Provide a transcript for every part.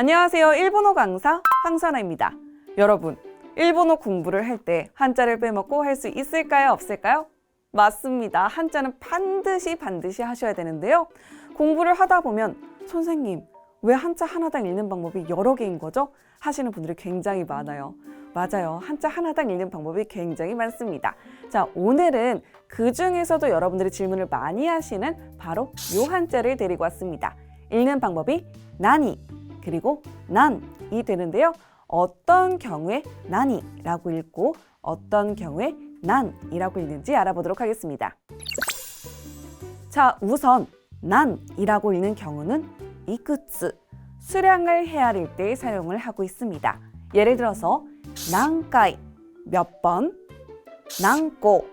안녕하세요. 일본어 강사 황선아입니다. 여러분, 일본어 공부를 할 때 한자를 빼먹고 할 수 있을까요? 없을까요? 맞습니다. 한자는 반드시 반드시 하셔야 되는데요. 공부를 하다 보면 선생님, 왜 한자 하나당 읽는 방법이 여러 개인 거죠? 하시는 분들이 굉장히 많아요. 맞아요. 한자 하나당 읽는 방법이 굉장히 많습니다. 자, 오늘은 그 중에서도 여러분들이 질문을 많이 하시는 바로 요 한자를 데리고 왔습니다. 읽는 방법이 나니 그리고 난이 되는데요. 어떤 경우에 나니라고 읽고 어떤 경우에 난이라고 읽는지 알아보도록 하겠습니다. 자, 우선 난이라고 읽는 경우는 이쿠츠 수량을 헤아릴 때 사용을 하고 있습니다. 예를 들어서 난가이 몇 번, 난고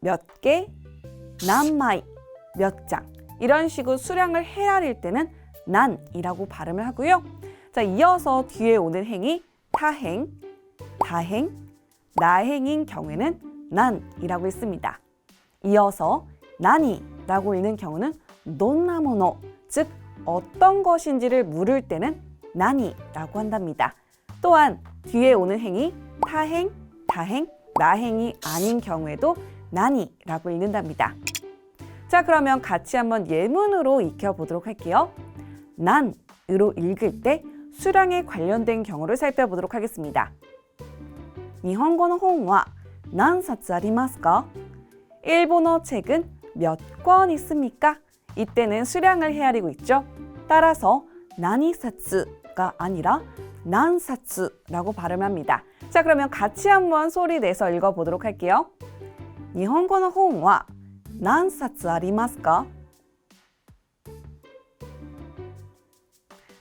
몇 개, 난마이 몇 장 이런 식으로 수량을 헤아릴 때는 난이라고 발음을 하고요. 자, 이어서 뒤에 오는 행이 타행, 다행, 나행인 경우에는 난이라고 있습니다. 이어서 나니라고 읽는 경우는 논나모노, 즉 어떤 것인지를 물을 때는 나니라고 한답니다. 또한 뒤에 오는 행이 타행, 다행, 나행이 아닌 경우에도 나니라고 읽는답니다. 자, 그러면 같이 한번 예문으로 익혀보도록 할게요. 난으로 읽을 때 수량에 관련된 경우를 살펴보도록 하겠습니다. 日本語の本は何冊ありますか? 일본어 책은 몇 권 있습니까? 이때는 수량을 헤아리고 있죠. 따라서 나니사츠가 아니라 난사츠라고 발음합니다. 자, 그러면 같이 한번 소리 내서 읽어보도록 할게요. 日本語の本は何冊ありますか?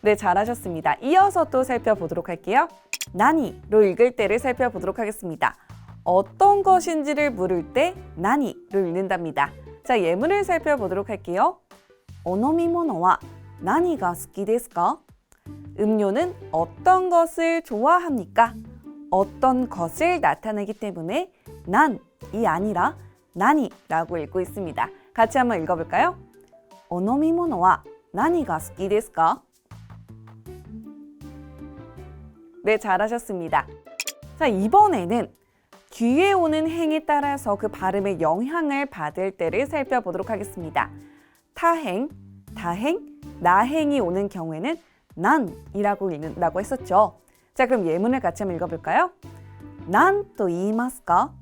네, 잘하셨습니다. 이어서 또 살펴보도록 할게요. 나니로 읽을 때를 살펴보도록 하겠습니다. 어떤 것인지를 물을 때 나니로 읽는답니다. 자, 예문을 살펴보도록 할게요. お飲み物は何が好きですか? 음료는 어떤 것을 좋아합니까? 어떤 것을 나타내기 때문에 난이 아니라 나니라고 읽고 있습니다. 같이 한번 읽어볼까요? お飲み物は何が好きですか? 네, 잘하셨습니다. 자, 이번에는 뒤에 오는 행에 따라서 그 발음의 영향을 받을 때를 살펴보도록 하겠습니다. 타행, 다행, 나행이 오는 경우에는 난이라고 읽는다고 했었죠. 자, 그럼 예문을 같이 한번 읽어볼까요? 난또 이마스까?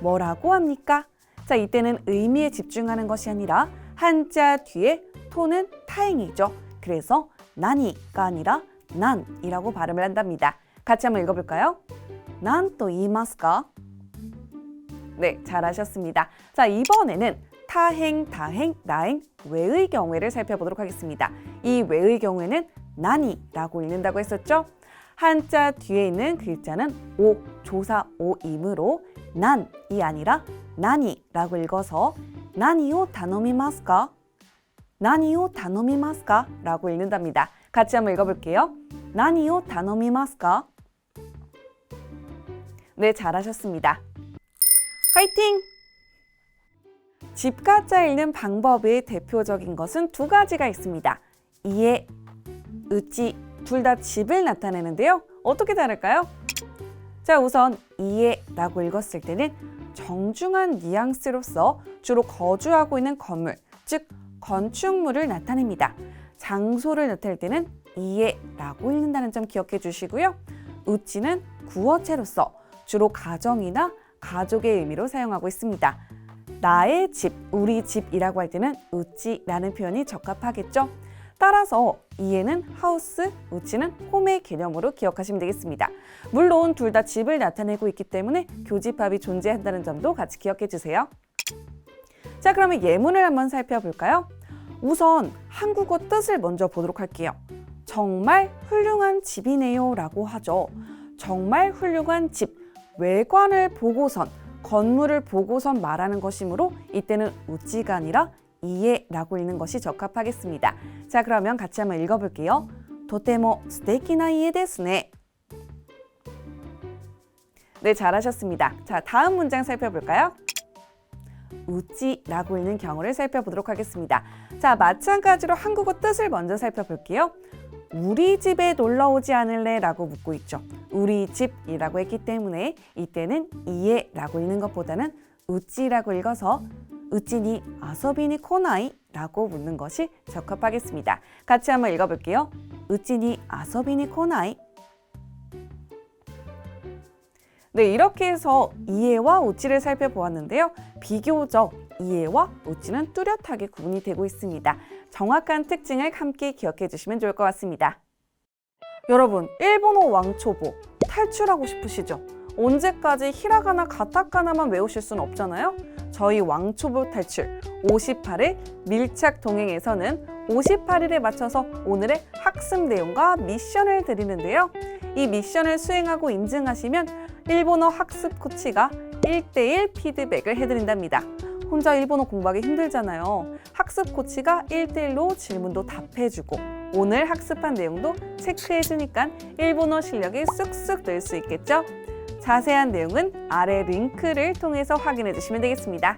뭐라고 합니까? 자, 이때는 의미에 집중하는 것이 아니라 한자 뒤에 토는 타행이죠. 그래서 난이가 아니라 난이라고 발음을 한답니다. 같이 한번 읽어볼까요? 난또 이마스까? 네, 잘하셨습니다. 자, 이번에는 타행, 다행, 나행, 외의 경우를 살펴보도록 하겠습니다. 이 외의 경우에는 나니라고 읽는다고 했었죠? 한자 뒤에 있는 글자는 오, 조사 오이므로 난이 아니라 나니라고 읽어서 나니오 다노미마스까? 나니오 다노미마스까? 라고 읽는답니다. 같이 한번 읽어볼게요. 나니오 다노미마스까? 네, 잘하셨습니다. 화이팅! 집가자 읽는 방법의 대표적인 것은 두 가지가 있습니다. 이에, 으찌 둘 다 집을 나타내는데요. 어떻게 다를까요? 자, 우선 이에라고 읽었을 때는 정중한 뉘앙스로서 주로 거주하고 있는 건물, 즉 건축물을 나타냅니다. 장소를 나타낼 때는 이에라고 읽는다는 점 기억해 주시고요. 우찌는 구어체로서 주로 가정이나 가족의 의미로 사용하고 있습니다. 나의 집, 우리 집이라고 할 때는 우찌라는 표현이 적합하겠죠. 따라서 이에는 하우스, 우찌는 홈의 개념으로 기억하시면 되겠습니다. 물론 둘 다 집을 나타내고 있기 때문에 교집합이 존재한다는 점도 같이 기억해 주세요. 자, 그러면 예문을 한번 살펴볼까요? 우선 한국어 뜻을 먼저 보도록 할게요. 정말 훌륭한 집이네요 라고 하죠. 정말 훌륭한 집. 외관을 보고선, 건물을 보고선 말하는 것이므로 이때는 우찌가 아니라 이에라고 읽는 것이 적합하겠습니다. 자, 그러면 같이 한번 읽어볼게요. 도테모 스테키나 이에 데스네. 네, 잘하셨습니다. 자, 다음 문장 살펴볼까요? 우찌라고 읽는 경우를 살펴보도록 하겠습니다. 자, 마찬가지로 한국어 뜻을 먼저 살펴볼게요. 우리 집에 놀러 오지 않을래? 라고 묻고 있죠. 우리 집이라고 했기 때문에 이때는 이에 라고 읽는 것보다는 우찌라고 읽어서 우찌니 아서비니 코나이? 라고 묻는 것이 적합하겠습니다. 같이 한번 읽어볼게요. 우찌니 아서비니 코나이? 네, 이렇게 해서 이해와 오치를 살펴보았는데요. 비교적 이해와 오치는 뚜렷하게 구분이 되고 있습니다. 정확한 특징을 함께 기억해 주시면 좋을 것 같습니다. 여러분, 일본어 왕초보 탈출하고 싶으시죠? 언제까지 히라가나 가타카나만 외우실 수는 없잖아요. 저희 왕초보 탈출 58일 밀착 동행에서는 58일에 맞춰서 오늘의 학습 내용과 미션을 드리는데요. 이 미션을 수행하고 인증하시면 일본어 학습 코치가 1대1 피드백을 해드린답니다. 혼자 일본어 공부하기 힘들잖아요. 학습 코치가 1대1로 질문도 답해주고 오늘 학습한 내용도 체크해주니까 일본어 실력이 쑥쑥 늘 수 있겠죠? 자세한 내용은 아래 링크를 통해서 확인해 주시면 되겠습니다.